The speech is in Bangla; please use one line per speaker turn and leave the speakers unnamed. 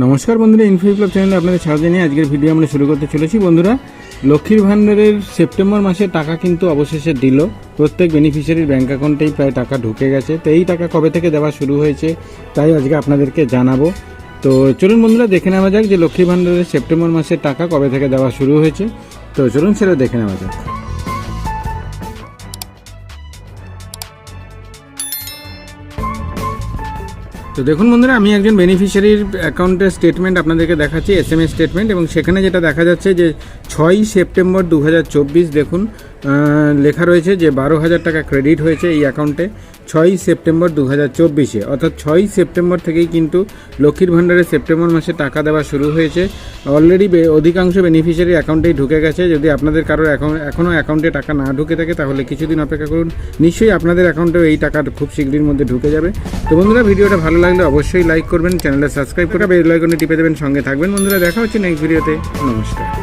নমস্কার বন্ধুরা ইনফো ক্লাব চ্যানেলে আপনাদের স্বাগত জানিয়ে আজকের ভিডিও আমরা শুরু করতে চলেছি। বন্ধুরা, লক্ষ্মীর ভাণ্ডারের সেপ্টেম্বর মাসে টাকা কিন্তু অবশেষে দিল। প্রত্যেক বেনিফিশিয়ারির ব্যাঙ্ক অ্যাকাউন্টেই প্রায় টাকা ঢুকে গেছে। তো এই টাকা কবে থেকে দেওয়া শুরু হয়েছে, তাই আজকে আপনাদেরকে জানাব। তো চলুন বন্ধুরা, দেখে নেওয়া যাক যে লক্ষ্মীর ভাণ্ডারের সেপ্টেম্বর মাসের টাকা কবে থেকে দেওয়া শুরু হয়েছে। তো চলুন সেটা দেখে নেওয়া যাক। তো দেখুন বন্ধুরা, আমি একজন বেনিফিশিয়ারির অ্যাকাউন্টের স্টেটমেন্ট আপনাদেরকে দেখাচ্ছি এস এম এস স্টেটমেন্ট এবং সেখানে যেটা দেখা যাচ্ছে যে ছয়ই সেপ্টেম্বর দু হাজার চব্বিশ, দেখুন লেখা রয়েছে যে বারো হাজার টাকা ক্রেডিট হয়েছে এই অ্যাকাউন্টে ছয়ই সেপ্টেম্বর দু হাজার চব্বিশে। অর্থাৎ ছয়ই সেপ্টেম্বর থেকেই কিন্তু লক্ষ্মীর ভাণ্ডারে সেপ্টেম্বর মাসে টাকা দেওয়া শুরু হয়েছে। অলরেডি অধিকাংশ বেনিফিশিয়ারি অ্যাকাউন্টেই ঢুকে গেছে। যদি আপনাদের কারোর এখন এখনও অ্যাকাউন্টে টাকা না ঢুকে থাকে, তাহলে কিছুদিন অপেক্ষা করুন। নিশ্চয়ই আপনাদের অ্যাকাউন্টেও এই টাকা খুব শীঘ্রই মধ্যে ঢুকে যাবে। তো বন্ধুরা, ভিডিওটা ভালো লাগলে অবশ্যই লাইক করবেন চ্যানেলটা সাবস্ক্রাইব করে বেল আইকনে টিপে দেবেন। সঙ্গে থাকবেন বন্ধুরা, দেখা হচ্ছে নেক্সট ভিডিওতে নমস্কার।